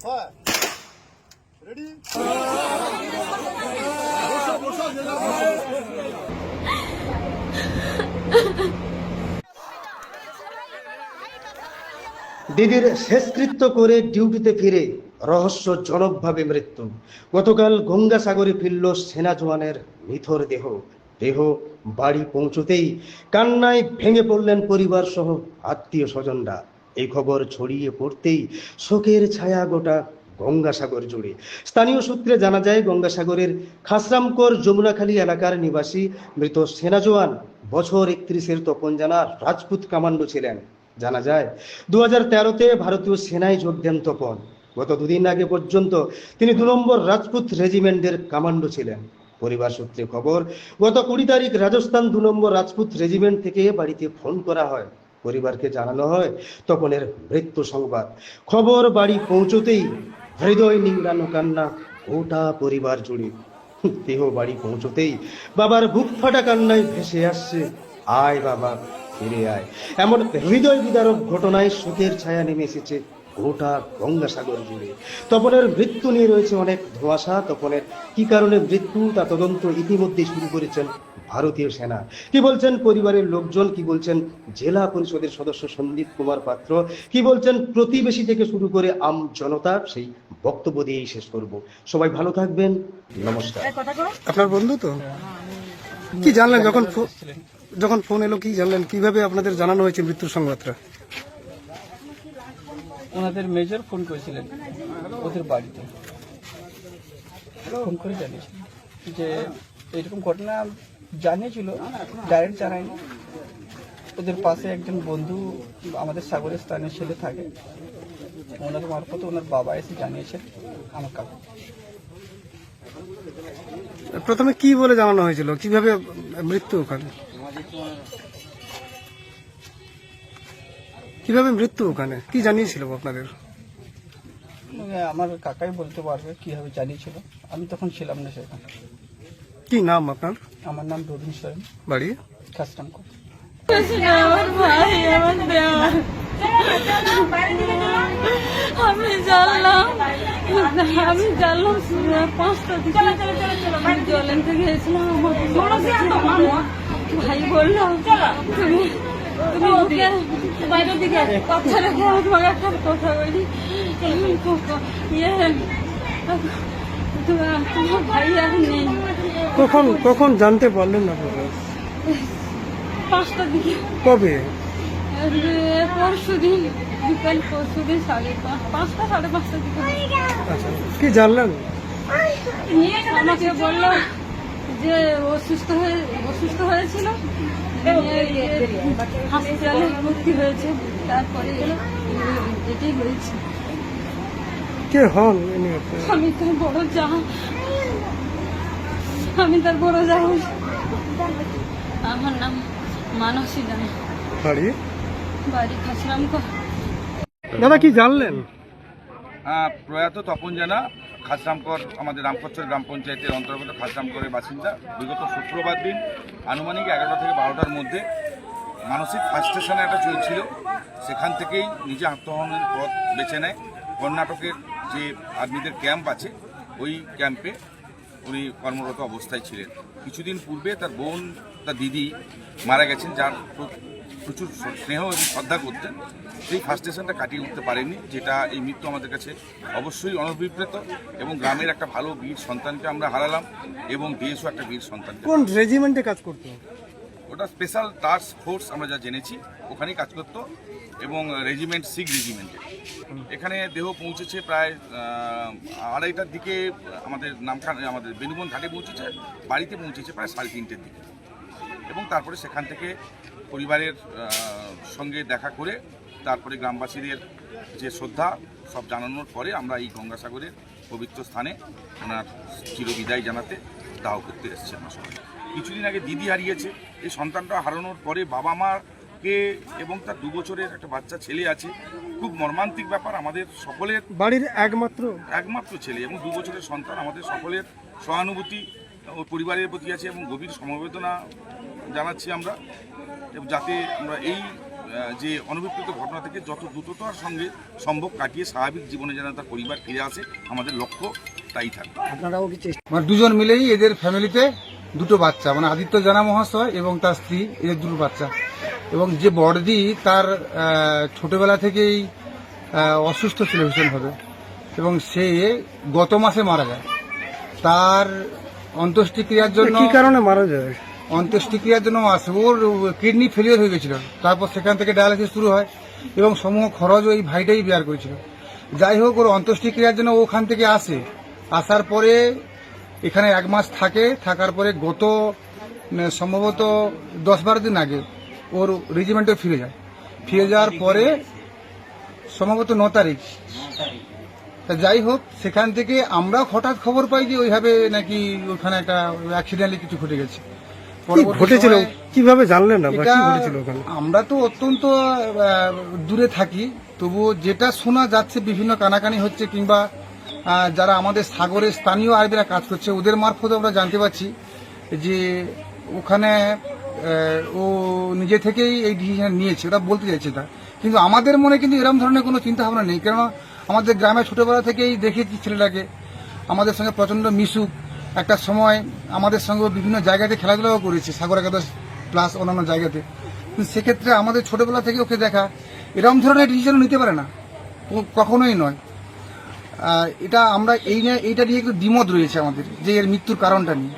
দিদির শেষকৃত্য করে ডিউটিতে ফিরে রহস্যজনকভাবে মৃত্যু। গতকাল গঙ্গাসাগরে ফিরল সেনা জওয়ানের নিথর দেহ। দেহ বাড়ি পৌঁছতেই কান্নায় ভেঙে পড়লেন পরিবার সহ আত্মীয় স্বজনরা এই খবর ছড়িয়ে পড়তেই শোকের ছায়া গোটা গঙ্গাসাগর জুড়ে। স্থানীয় সূত্রে জানা যায়, গঙ্গাসাগরের খাসরামকর যমুনাখালী এলাকার নিবাসী মৃত সেনা জওয়ান বছর একত্রিশের তপন জানা রাজপুত কামান্ডো ছিলেন। জানা যায় দু হাজার তেরোতে ভারতীয় সেনায় যোগ দেন তপন। গত দুদিন আগে পর্যন্ত তিনি দু নম্বর রাজপুত রেজিমেন্টের কামান্ডো ছিলেন। পরিবার সূত্রে খবর, গত কুড়ি তারিখ রাজস্থান দু নম্বর রাজপুত রেজিমেন্ট থেকে বাড়িতে ফোন করা হয়। পরিবারকে জানানো হয় তপনের মৃত্যু সংবাদ। খবর বাড়ি পৌঁছতেই হৃদয় নিংড়ানো কান্না, গোটা পরিবার জুড়ে। দেহ বাড়ি পৌঁছতেই বাবার বুক ফাটা কান্নায় ভেসে আসছে, আয় বাবা, ফিরে আয়। এমন হৃদয় বিদারক ঘটনায় শোকের ছায়া নেমে এসেছে গোটা গঙ্গাসাগর জুড়ে। তপনের মৃত্যু নিয়ে রয়েছে অনেক ধোঁয়াশা, তপনের কি কারণে মৃত্যু, তা তদন্ত ইতিমধ্যে শুরু করেছেন ভারতীয় সেনা। কি বলছেন পরিবারের লোকজন? কি বলছেন জেলা পরিষদের সদস্য সন্দীপ কুমার পাত্র? কি বলছেন প্রতিবেশী থেকে শুরু করে আম জনতা? সেই বক্তব্য দিয়েই শেষ করব। সবাই ভালো থাকবেন। নমস্কার। আপনার বন্ধু তো? কি জানলেন যখন যখন ফোন এলো কি জানলেন? কীভাবে আপনাদের জানানো হয়েছে মৃত্যুর সংবাদটা? ওনাদের মেজর ফোন করেছিলেন ওদের বাড়িতে। ফোন করে জানিয়েছিল যে এরকম ঘটনা জানিয়েছিল ডাইরেক্ট জানায়নি। ওদের পাশে একজন বন্ধু আমাদের সাগরের স্থানীয় ছেলে থাকে। ওনার মারফত ওনার বাবা এসে জানিয়েছেন আমার কাকু প্রথমে কি বলে জানানো হয়েছিল? কীভাবে মৃত্যু ওখানে? কীভাবে মৃত্যু ওখানে? কি জানিয়েছিল আপনাদের? আমার কাকাই বলতে পারবে কীভাবে জানিয়েছিল। আমি তখন ছিলাম না সেখানে। কি নাম আপনার? আমার নাম রবীন সোরেন বাড়ি? কাস্টম আমি জানলাম আমি জানলাম পাঁচটা দিকে জলেন থেকে গেছিলাম আমার ভাই বলল তুমি তুমি ওকে বাইরের দিকে কথা রেখে একটা কথা বলি। ইয়ে। ভাই আর নেই। কখন কখন জানতে পারলেন না আপনারা? পাঁচটার দিকে। কবে? পরশু দিন বিকাল পরশু দিন সাড়ে পাঁচ পাঁচটা সাড়ে পাঁচটার দিকে। আচ্ছা কি জানলেন? আমাকে বলল যে অসুস্থ হয়ে অসুস্থ হয়েছিল। হসপিটালে ভর্তি হয়েছে। তারপরে এটাই হয়েছে। কে হন? আমি তার বড় যা আমি তার বড় যা আমার নাম মানসী জানা বাড়ি? বাড়ি খাসরাম দাদা কি জানলেন? আহ, প্রয়াত তপন জানা খাসরামকর আমাদের রামকচ্ছর গ্রাম পঞ্চায়েতের অন্তর্গত খাসরামকরের বাসিন্দা। বিগত শুক্রবার দিন আনুমানিক এগারোটা থেকে বারোটার মধ্যে মানসিক ফার্স্ট স্টেশনে একটা চলছিল। সেখান থেকেই নিজে আত্মহননের পথ বেছে নেয়। কর্ণাটকের যে আর্মিদের ক্যাম্প আছে ওই ক্যাম্পে উনি কর্মরত অবস্থায় ছিলেন। কিছুদিন পূর্বে তার বোন তার দিদি মারা গেছেন যার প্র- প্রচুর স্নেহ এবং শ্রদ্ধা করতেন। সেই ফার্স্ট স্টেশনটা কাটিয়ে উঠতে পারেনি যেটা এই মৃত্যু আমাদের কাছে অবশ্যই অনভিপ্রেত এবং গ্রামের একটা ভালো বীর সন্তানকে আমরা হারালাম এবং দেশও একটা বীর সন্তান কোন রেজিমেন্টে কাজ করতো? ওটা স্পেশাল টাস্ক ফোর্স আমরা যা জেনেছি ওখানেই কাজ করতো এবং রেজিমেন্ট সিক রেজিমেন্টে এখানে দেহ পৌঁছেছে প্রায় আড়াইটার দিকে আমাদের নামখান, আমাদের বেনুবন ঘাটে পৌঁছেছে, বাড়িতে পৌঁছেছে প্রায় সাড়ে তিনটের দিকে। এবং তারপরে সেখান থেকে পরিবারের সঙ্গে দেখা করে তারপরে গ্রামবাসীদের যে শ্রদ্ধা, সব জানানোর পরে আমরা এই গঙ্গাসাগরের পবিত্র স্থানে ওনার চিরবিদায় জানাতে দাহ করতে এসেছি আমার সবাই কিছুদিন আগে দিদি হারিয়েছে, এই সন্তানটা হারানোর পরে বাবা মাকে এবং তার দু বছরের একটা বাচ্চা ছেলে আছে খুব মর্মান্তিক ব্যাপার আমাদের সকলের। বাড়ির একমাত্র? একমাত্র ছেলে এবং দু বছরের সন্তান আমাদের সকলের সহানুভূতি ও পরিবারের প্রতি আছে এবং গভীর সমবেদনা জানাচ্ছি আমরা। এবং যাতে আমরা এই যে অনভিপ্রেত ঘটনা থেকে যত দ্রুততার সঙ্গে সম্ভব কাটিয়ে স্বাভাবিক জীবনে যেন তার পরিবার ফিরে আসে আমাদের লক্ষ্য তাই থাকবে। মানে দুজন মিলেই এদের ফ্যামিলিতে দুটো বাচ্চা মানে আদিত্য জানা মহাশয় এবং তার স্ত্রী এদের দুটো বাচ্চা। এবং যে বড়দি তার ছোটবেলা থেকেই অসুস্থ ছিল ভীষণভাবে এবং সে গত মাসে মারা যায়। তার অন্ত্যেষ্টিক্রিয়ার জন্য কি কারণে মারা যায়? অন্ত্যেষ্টিক্রিয়ার জন্য আসে ওর কিডনি ফেলিয়ার হয়ে গেছিল। তারপর সেখান থেকে ডায়ালিসিস শুরু হয় এবং সমূহ খরচ ওই ভাইটাই বেয়ার করেছিল। যাই হোক ওর অন্ত্যেষ্টিক্রিয়ার জন্য ওখান থেকে আসে। আসার পরে এখানে এক মাস থাকে। থাকার পরে গত সম্ভবত দশ বারো দিন আগে ওর রেজিমেন্টে ফিরে যায়। ফিরে যাওয়ার পরে সম্ভবত ন তারিখ। তা যাই হোক সেখান থেকে আমরাও হঠাৎ খবর পাই যে ওইভাবে নাকি ওখানে একটা অ্যাক্সিডেন্টলি কিছু ঘটে গেছে। ঘটেছিল? কীভাবে জানলেন আমরা? তো অত্যন্ত দূরে থাকি তবু যেটা শোনা যাচ্ছে বিভিন্ন কানাকানি হচ্ছে কিংবা যারা আমাদের সাগরের স্থানীয় আরবিরা কাজ করছে ওদের মারফত আমরা জানতে পারছি যে ওখানে ও নিজে থেকেই এই ডিসিশন নিয়েছে ওরা বলতে চাইছে তা কিন্তু আমাদের মনে কিন্তু এরকম ধরনের কোনো চিন্তা ভাবনা নেই, কেননা আমাদের গ্রামে ছোটবেলা থেকেই দেখেছি ছেলেটাকে, আমাদের সঙ্গে প্রচণ্ড মিশুক। একটা সময় আমাদের সঙ্গে বিভিন্ন জায়গাতে খেলাধুলাও করেছে, সাগর একাদশ প্লাস অন্যান্য জায়গাতে। কিন্তু সেক্ষেত্রে আমাদের ছোটবেলা থেকে ওকে দেখা এরকম ধরনের ডিসিশন নিতে পারে না। কখনোই নয়। এটা আমরা এই এইটা নিয়ে একটু দ্বিমত রয়েছে আমাদের, যে এর মৃত্যুর কারণটা নিয়ে।